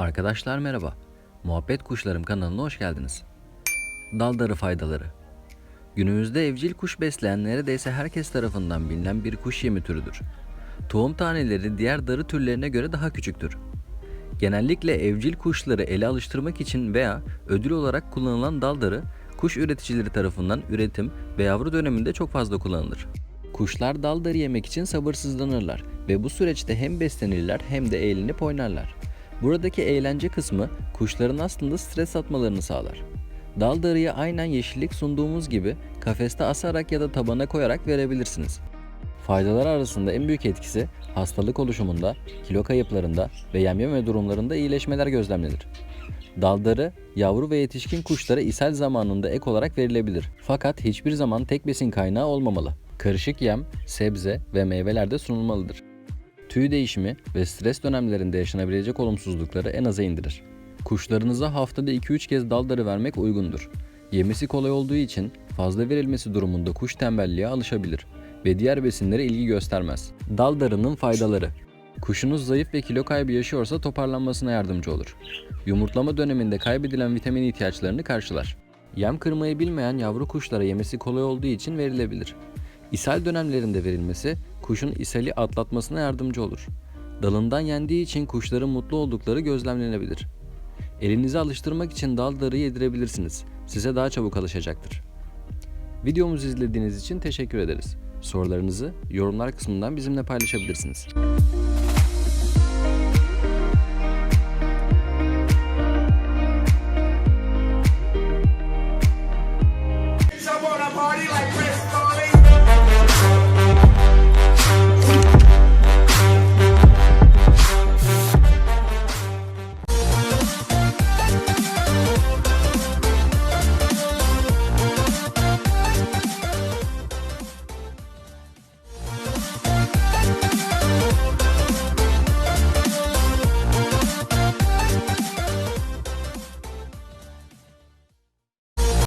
Arkadaşlar merhaba. Muhabbet Kuşlarım kanalına hoş geldiniz. Daldarı faydaları. Günümüzde evcil kuş besleyen neredeyse herkes tarafından bilinen bir kuş yemi türüdür. Tohum taneleri diğer darı türlerine göre daha küçüktür. Genellikle evcil kuşları ele alıştırmak için veya ödül olarak kullanılan daldarı kuş üreticileri tarafından üretim ve yavru döneminde çok fazla kullanılır. Kuşlar daldarı yemek için sabırsızlanırlar ve bu süreçte hem beslenirler hem de eğlenip oynarlar. Buradaki eğlence kısmı kuşların aslında stres atmalarını sağlar. Dal darıyı aynen yeşillik sunduğumuz gibi kafeste asarak ya da tabana koyarak verebilirsiniz. Faydalar arasında en büyük etkisi hastalık oluşumunda, kilo kayıplarında ve yemyeme durumlarında iyileşmeler gözlemlenir. Daldarı yavru ve yetişkin kuşlara ishal zamanında ek olarak verilebilir. Fakat hiçbir zaman tek besin kaynağı olmamalı. Karışık yem, sebze ve meyvelerde sunulmalıdır. Tüy değişimi ve stres dönemlerinde yaşanabilecek olumsuzlukları en aza indirir. Kuşlarınıza haftada 2-3 kez daldarı vermek uygundur. Yemesi kolay olduğu için fazla verilmesi durumunda kuş tembelliğe alışabilir ve diğer besinlere ilgi göstermez. Daldarının faydaları Kuşunuz zayıf ve kilo kaybı yaşıyorsa toparlanmasına yardımcı olur. Yumurtlama döneminde kaybedilen vitamin ihtiyaçlarını karşılar. Yem kırmayı bilmeyen yavru kuşlara yemesi kolay olduğu için verilebilir. İshal dönemlerinde verilmesi kuşun ishali atlatmasına yardımcı olur. Dalından yendiği için kuşların mutlu oldukları gözlemlenebilir. Elinizi alıştırmak için dal darı yedirebilirsiniz. Size daha çabuk alışacaktır. Videomuzu izlediğiniz için teşekkür ederiz. Sorularınızı yorumlar kısmından bizimle paylaşabilirsiniz.